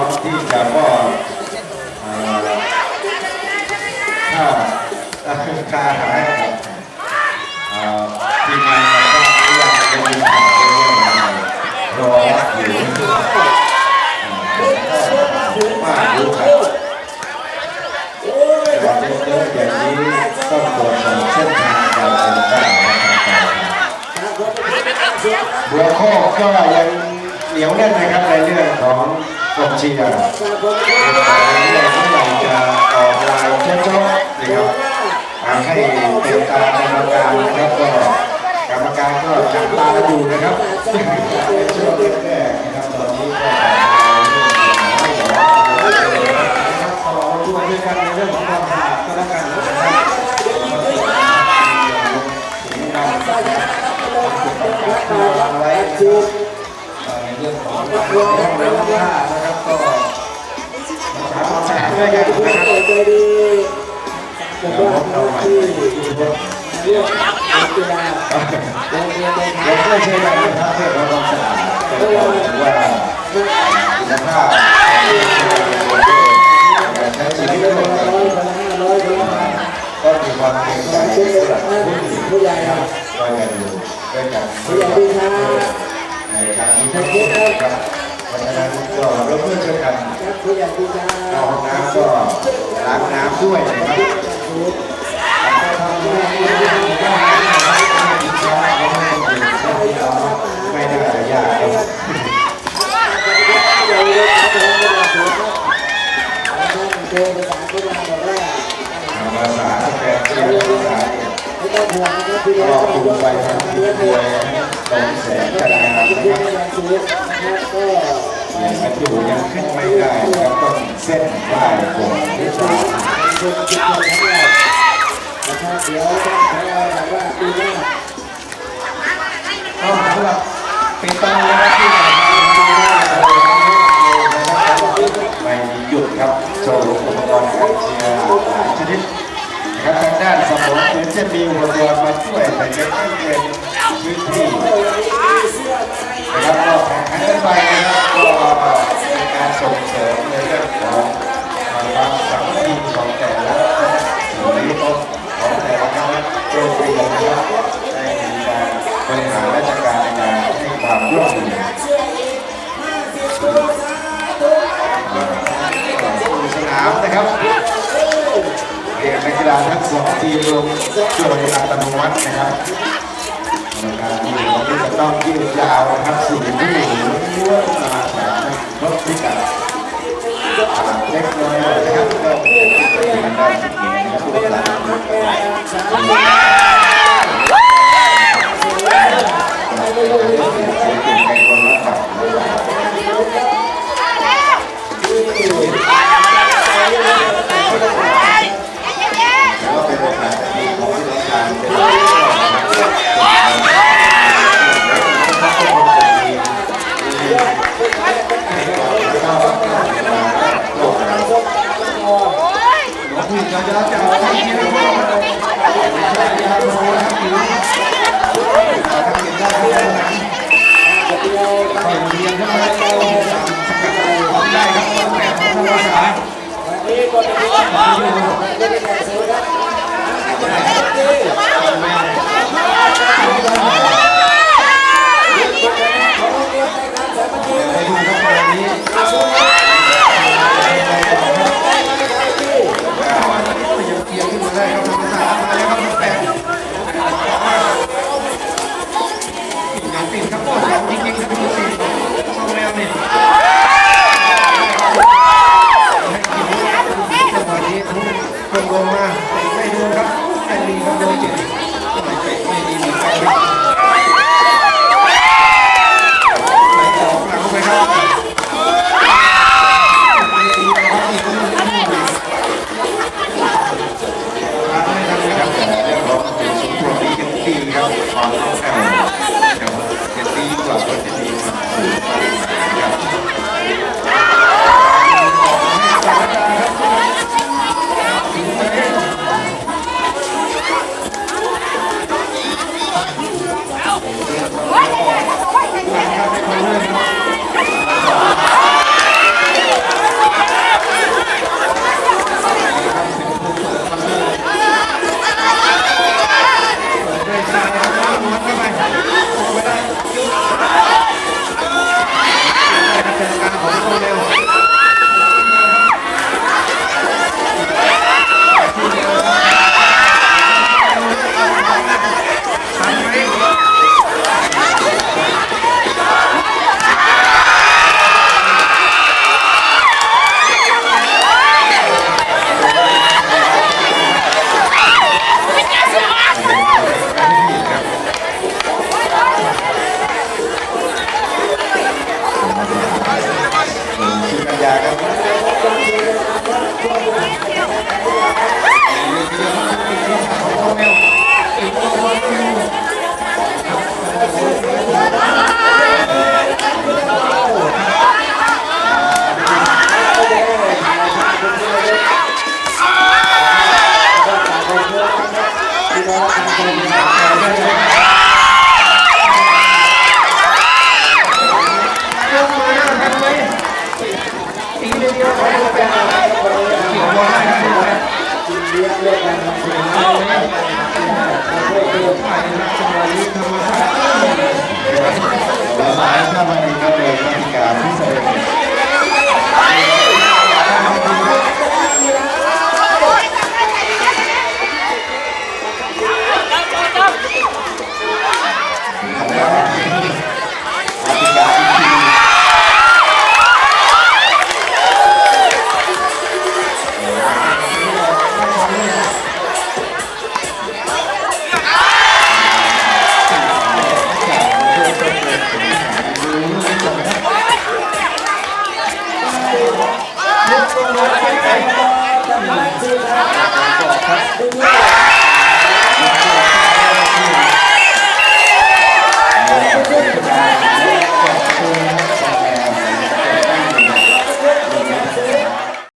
้อมที่จะมอบข้าเอ่อค่าอาหารให้กับ เชียร์เรื่องของเรื่องที่เราจะออกลายเจ้าๆนะครับให้เป็นตากรรมการนะครับก็กรรมการก็จับตาดูนะครับในช่วงแรกๆนะครับตอนนี้ก็ขอช่วยด้วยกันในเรื่องของความสะอาดก็แล้วกันนะครับถึงนำวางไว้ในเรื่องของการห้องน้ำท่านะครักาความสะอาดด้วยกันนะครับใจดีผมเอาใหม่ดูว่เรื่องกีฬาโรงเรียนในเราไม่ใช่การทำเพื่อความสะอาดแต่ก็ถือว่าคุณภาพการใช้ชีวิตร่วมกันร้อยคนละห้าร้อยคนละพันก็มีความเกรงใจเป็นสำหรับผู้ใหญ่ผู้ใหญ่ครับด้วยกันอยู่ด้วยกันผู้ใหญ่ดีครับในการมีทั้งคู่นะครับ เพราะฉะนั้นก็ร่วมมือช่วยกันครับผู้ใหญ่ดีจ้าเข้าห้องน้ำก็ล้างน้ำด้วยนะครับไม่น่าจะยากครับผู้ใหญ่ดีครับผู้ใหญ่ดีครับเจอภาษาโบราณบอกว่าภาษาแปลเปลี่ยนภาษาไม่ต้องห่วงนะครับพี่ก็เลี้ยงปรุงไปทางที่รวยตรงแสงจันทร์นะคพี่เลี้ยรังบยังซื้อนะครับ ยังกระดูยังขึ้นไม่ได้ครับต้องเส้นไหว้ก่อนที่จะเป็นคนที่คนทั้นะครับเดี๋ยวต้องขอบอกว่าปีหน้าต้องสำหรับปีตองนะครับที่ไม่มีหยุดครับโชว์อุปกรณ์การเชียร์หลายชนิดนะครับทางด้านสมองเหมือนจะมีหัวเรือมาช่วยแต่ยังไม่เป็นพื้นที่นะครับก็แข่งขันกันไปนะครับก็เป็นการส่งเสริมในเรื่องของความสามัคคีของแต่ละส่วนนี้ของแต่ละคณะโรง เรียนนะครับในการบริหารราชการในการให้ความร่วมมือสนามนะครับเรียนนักกีฬาทั้งสองทีมลงโดยอัตโนมัตินะครับในการยืนเราจะต้องยืดยาวนะครับสี่ที่ล้วนมาจากนักรบพิกัดอ่าเล็กน้อยนะครับก็เป็นการได้ที่เกียรตินะครับ ที่ที่เระยาเจ้าที่ไม่ได้กาไปดูครับวันนี้ เ Yeah.